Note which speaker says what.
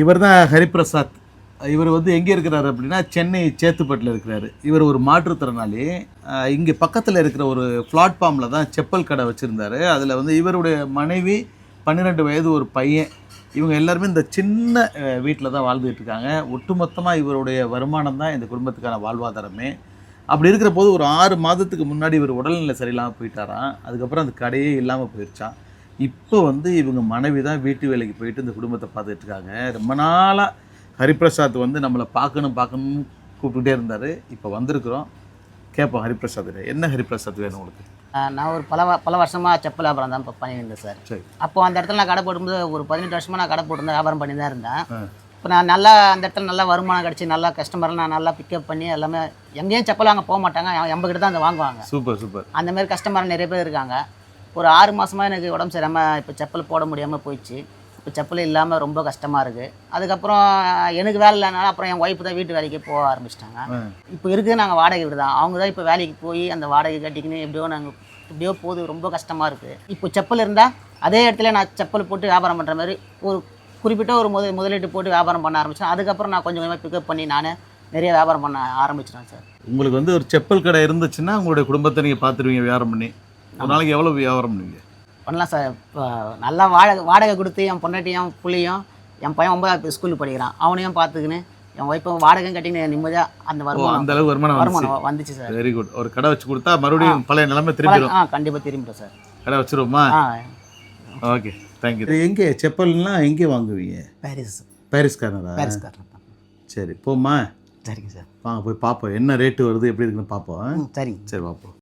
Speaker 1: இவர் தான் ஹரிபிரசாத். இவர் வந்து எங்கே இருக்கிறாரு அப்படின்னா சென்னை சேத்துப்பட்டில் இருக்கிறாரு. இவர் ஒரு மாற்றுத்திறனாளி. இங்கே பக்கத்தில் இருக்கிற ஒரு பிளாட்ஃபார்மில் தான் செப்பல் கடை வச்சுருந்தாரு. அதில் வந்து இவருடைய மனைவி பன்னிரெண்டு வயது ஒரு பையன். இவங்க எல்லாருமே இந்த சின்ன வீட்டில் தான் வாழ்ந்துகிட்டு இருக்காங்க. ஒட்டுமொத்தமாக இவருடைய வருமானம் தான் இந்த குடும்பத்துக்கான வாழ்வாதாரமே. அப்படி இருக்கிற போது ஒரு ஆறு மாதத்துக்கு முன்னாடி இவர் உடல்நிலை சரியில்லாமல் போயிட்டாராம். அதுக்கப்புறம் அந்த கடையே இல்லாமல் போயிடுச்சான் இப்போ வந்து இவங்க மனைவி தான் வீட்டு வேலைக்கு போயிட்டு இந்த குடும்பத்தை பார்த்துட்டு இருக்காங்க. ரொம்ப நாளாக ஹரிபிரசாத் வந்து நம்மளை பார்க்கணும் பார்க்கணும்னு கூப்பிட்டுட்டே இருந்தார். இப்போ வந்திருக்கிறோம். கேட்போம் ஹரிபிரசாத் என்ன ஹரிபிரசாத் வேணும் உங்களுக்கு?
Speaker 2: நான் ஒரு பல பல வருஷமாக செப்பல் வியாபாரம் தான் இப்போ பண்ணியிருந்தேன் சார்.
Speaker 1: சரி.
Speaker 2: அப்போ அந்த இடத்துல நான் கடை போடும்போது ஒரு பதினெட்டு வருஷமாக நான் கடை போட்டிருந்தேன் வியாபாரம் பண்ணி தான் இருந்தேன். இப்போ நான் நல்லா அந்த இடத்துல நல்லா வருமானம் கிடச்சி நல்லா கஸ்டமர் நான் நல்லா பிக்கப் பண்ணி எல்லாமே எங்கேயும் செப்பல் வாங்க போக மாட்டாங்க. எம்ப கிட்ட தான் அந்த வாங்குவாங்க.
Speaker 1: Super super.
Speaker 2: அந்த மாதிரி கஸ்டமர் நிறைய பேர் இருக்காங்க. ஒரு ஆறு மாசமா எனக்கு உடம்பு சரியாமல் இப்போ செப்பல் போட முடியாமல் போயிடுச்சு. இப்போ செப்பல் இல்லாமல் ரொம்ப கஷ்டமாக இருக்குது அதுக்கப்புறம் எனக்கு வேலை இல்லைனால அப்புறம் என் ஒய்ஃப் தான் வீட்டு வேலைக்கு போக ஆரம்பிச்சிட்டாங்க. இப்போ இருக்குது நாங்கள் வாடகை வீடு தான். அவங்க தான் இப்போ வேலைக்கு போய் அந்த வாடகை கட்டிக்கின்னு எப்படியோ நாங்கள் எப்படியோ போகுது. ரொம்ப கஷ்டமாக இருக்குது இப்போ செப்பல் இருந்தால் அதே இடத்துல நான் செப்பல் போட்டு வியாபாரம் பண்ணுற மாதிரி ஒரு குறிப்பிட்ட ஒரு முத முதலீட்டு போட்டு வியாபாரம் பண்ண ஆரம்பித்தேன் அதுக்கப்புறம் நான் கொஞ்சம் கொஞ்சமாக பிக்கப் பண்ணி நானே நிறைய வியாபாரம் பண்ண ஆரம்பிச்சிட்டேன் சார்.
Speaker 1: உங்களுக்கு வந்து ஒரு செப்பல் கடை இருந்துச்சுன்னா உங்களுடைய குடும்பத்தை நீங்கள் பார்த்துருவீங்க வியாபாரம் பண்ணி. ஒரு நாளைக்கு எவ்வளோ வியாபாரம் பண்ணுவீங்க?
Speaker 2: பண்ணலாம் சார். இப்போ நல்லா வாடகை வாடகை கொடுத்து என் பொண்டாட்டியும் புள்ளையும் என் பையன் ஒன்பதாவது ஸ்கூலுக்கு படிக்கிறான். அவனையும் பார்த்துக்கின்னு என் ஒய்ஃபும் வாடகையும் கட்டின்னு நிம்மதியாக அந்த வருமானம்
Speaker 1: அந்த அளவுக்கு வருமானம்
Speaker 2: வருமானம் வந்துச்சு. சார்.
Speaker 1: வெரி குட் ஒரு கடை வச்சு கொடுத்தா மறுபடியும் பழைய நிலைமை திரும்பிடும்.
Speaker 2: ஆ கண்டிப்பாக திரும்பிட்டோம் சார்.
Speaker 1: கடை வச்சிருவோமா?
Speaker 2: ஆ.
Speaker 1: ஓகே தேங்க்யூ எங்கே? செப்பல்லாம் எங்கே வாங்குவீங்க?
Speaker 2: பாரிஸ்.
Speaker 1: பாரிஸ்காரரா?
Speaker 2: பாரிஸ்காரன் தான்.
Speaker 1: சரி போம்மா.
Speaker 2: சரிங்க சார்.
Speaker 1: வாங்க போய் பார்ப்போம். என்ன ரேட்டு வருது எப்படி இருக்குன்னு பார்ப்போம்
Speaker 2: சரிங்க.
Speaker 1: சரி பார்ப்போம்.